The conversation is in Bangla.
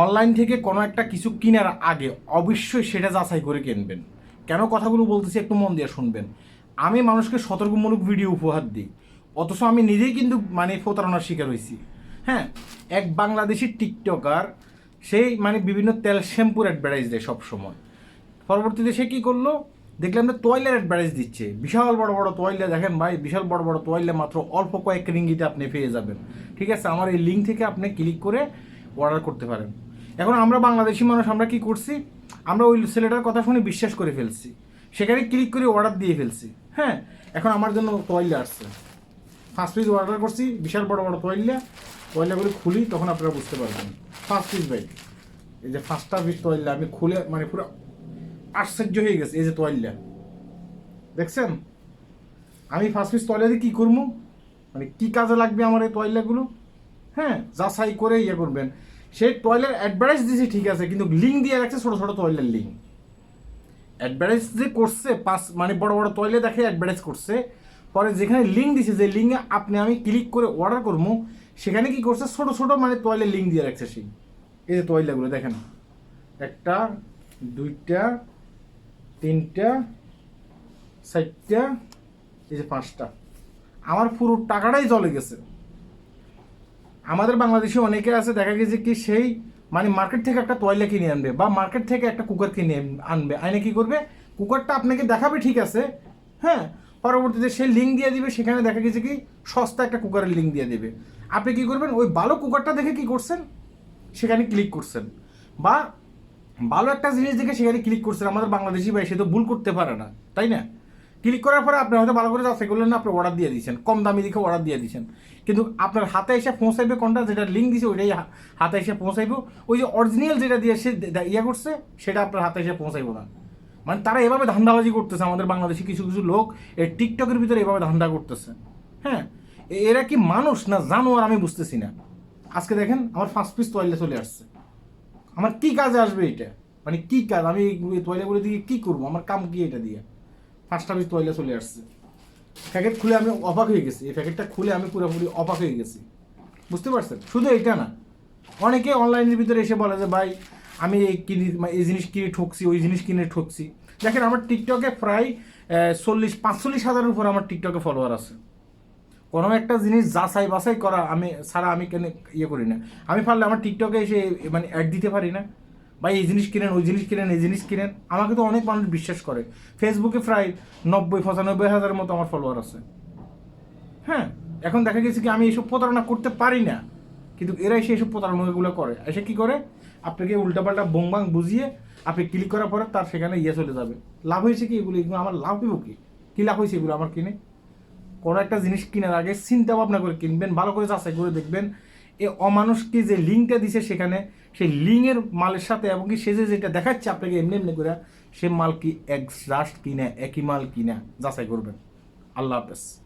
অনলাইন থেকে কোনো একটা কিছু কেনার আগে অবশ্যই সেটা যাচাই করে কিনবেন। কেন কথাগুলো বলতেছি একটু মন দিয়ে শুনবেন। আমি মানুষকে সতর্কমূলক ভিডিও উপহার দিই। অথচ আমি নিজেই কিন্তু মানে প্রতারণার শিকার হয়েছি। হ্যাঁ এক বাংলাদেশি টিকটকার সেই মানে বিভিন্ন তেল শ্যাম্পুর অ্যাডভার্টাইজ দেয় সবসময়। পরবর্তীতে সে কী করল? দেখলাম যে তোয়াইলের অ্যাডভার্টাইজ দিচ্ছে। বিশাল বড় বড় তোয়াইলে দেখেন ভাই, বিশাল বড় বড় তোয়াইলে মাত্র অল্প কয়েক রিঙ্গিতে আপনি পেয়ে যাবেন। ঠিক আছে, আমার এই লিঙ্ক থেকে আপনি ক্লিক করে অর্ডার করতে পারেন। এখন আমরা বাংলাদেশি মানুষ, আমরা কি করছি? আমরা ওই ছেলেটার কথা শুনে বিশ্বাস করে ফেলছি। সেখানে ক্লিক করে অর্ডার দিয়ে ফেলছি। হ্যাঁ এখন আমার জন্য তোয়াইলে আসছে। ফার্স্ট পিস অর্ডার করছি, বিশাল বড় বড় তোয়াইলা তোয়াইলাগুলি খুলি, তখন আপনারা বুঝতে পারবেন। ফার্স্ট পিস ভাই এই যে ফার্স্টটা পিস তোয়াইলা আমি খুলে মানে পুরো আশ্চর্য হয়ে গেছে এই যে তোয়াইলা দেখছেন? আমি ফার্স্ট পিস তোয়াইলা দিয়ে কী করব? মানে কী কাজে লাগবে আমার এই তোয়াইলাগুলো হ্যাঁ যাচাই করে ইয়ে করবেন। সেই টয়লের অ্যাডভার্টাইজ দিয়েছে ঠিক আছে, কিন্তু লিঙ্ক দিয়ে রাখছে ছোটো ছোটো টয়লের লিঙ্ক অ্যাডভার্টাইজ যে করছে, পাঁচ মানে বড় বড় টয়লে দেখে অ্যাডভার্টাইজ করছে, পরে যেখানে লিঙ্ক দিছে, যে লিঙ্কে আপনি, আমি ক্লিক করে অর্ডার করব, সেখানে কি করছে, ছোট ছোট মানে টয়লে লিঙ্ক দিয়ে রাখছে সেই। এই যে টয়লাগুলো দেখেন। একটা, দুইটা, তিনটা, চারটা, এই যে পাঁচটা। আমার পুরো টাকাটাই চলে গেছে। আমাদের বাংলাদেশে অনেকে আছে, দেখা গেছে কি সেই মানে মার্কেট থেকে একটা তয়লা কিনে আনবে বা মার্কেট থেকে একটা কুকার কিনে আনবে। আইনে কি করবে? কুকারটা আপনাকে দেখাবে ঠিক আছে হ্যাঁ? পরবর্তীতে সে লিঙ্ক দিয়ে দিবে, সেখানে দেখা গেছে কি সস্তা একটা কুকারের লিঙ্ক দিয়ে দেবে। আপনি কি করবেন? ওই ভালো কুকারটা দেখে কি করছেন? সেখানে ক্লিক করছেন। বা ভালো একটা জিনিস দেখে সেখানে ক্লিক করছেন। আমাদের বাংলাদেশি ভাই, সে তো ভুল করতে পারে না, তাই না? ক্লিক করার পরে আপনি হয়তো ভালো করে যাচাই করলেন না আপনি অর্ডার দিয়ে দিচ্ছেন কম দামি দেখে অর্ডার দিয়ে দিয়েছেন। কিন্তু আপনার হাতে এসে পৌঁছাইবে কোনটা? যেটা লিঙ্ক দিছে, ওইটাই হাতে এসে পৌঁছাইবে। ওই যে অরিজিনাল যেটা দিয়ে সে ইয়ে করছে, সেটা আপনার হাতে এসে পৌঁছাইবো না। মানে তারা এভাবে ধান্দাবাজি করতেছে, আমাদের বাংলাদেশে কিছু কিছু লোক এই টিকটকের ভিতরে এভাবে ধান্দা করতেছে। হ্যাঁ? এরা কি মানুষ না জানোয়ার আমি বুঝতেছি না। আজকে দেখেন আমার ফার্স্ট পিস তোয়াইলে চলে আসছে। আমার কি কাজে আসবে এটা? মানে কি কাজ? আমি এই তোয়াইলাগুলো দিয়ে কি করব? আমার কাম কি এটা দিয়ে? পাঁচটা পিস তোয়াইলা চলে আসছে। প্যাকেট খুলে আমি অবাক হয়ে গেছি। এই প্যাকেটটা খুলে আমি পুরোপুরি অবাক হয়ে গেছি। বুঝতে পারছেন? শুধু এটা না। অনেকে অনলাইনের ভিতরে এসে বলে যে, ভাই, আমি এই কিনি এই জিনিস কিনে ঠকছি, ওই জিনিস কিনে ঠকছি। দেখেন, আমার টিকটকে প্রায় চল্লিশ, পাঁচচল্লিশ হাজারের উপর আমার টিকটকে ফলোয়ার আছে। কোনো একটা জিনিস যাচাই বাছাই করা আমি, ছাড়া আমি কেন ইয়ে করি না। আমি পারলে আমার টিকটকে এসে মানে অ্যাড দিতে পারি না। ভাই, এই জিনিস কিনেন, ওই জিনিস কিনেন, এই জিনিস কিনেন। আমাকে তো অনেক মানুষ বিশ্বাস করে। ফেসবুকে প্রায় নব্বই, পঁচানব্বই হাজারের মতো আমার ফলোয়ার আছে। হ্যাঁ এখন দেখা গেছে কি আমি এইসব প্রতারণা করতে পারি না। কিন্তু এরাই এসে এইসব প্রতারণাগুলো করে। এসে কি করে? আপনাকে উল্টাপাল্টা বোংবাং বুঝিয়ে আপনি ক্লিক করার পরে তার সেখানে ইয়ে চলে যাবে। লাভ হয়েছে কি এগুলো? এগুলো আমার লাভ হইব কি? কী লাভ হয়েছে এগুলো আমার কিনে? কোনো একটা জিনিস কেনার আগে চিন্তা ভাবনা করে কিনবেন, ভালো করে যাচাই করে দেখবেন। এ অমানুষকে যে লিঙ্কটা দিছে সেখানে, সেই লিঙ্কের মালের সাথে এবং কি সে যে যেটা দেখাচ্ছে আপনাকে এমনি এমনি করে, সে মাল কি এক জাস্ট কিনা, একই মাল কিনা, যাচাই করবেন। আল্লাহ হাফেজ।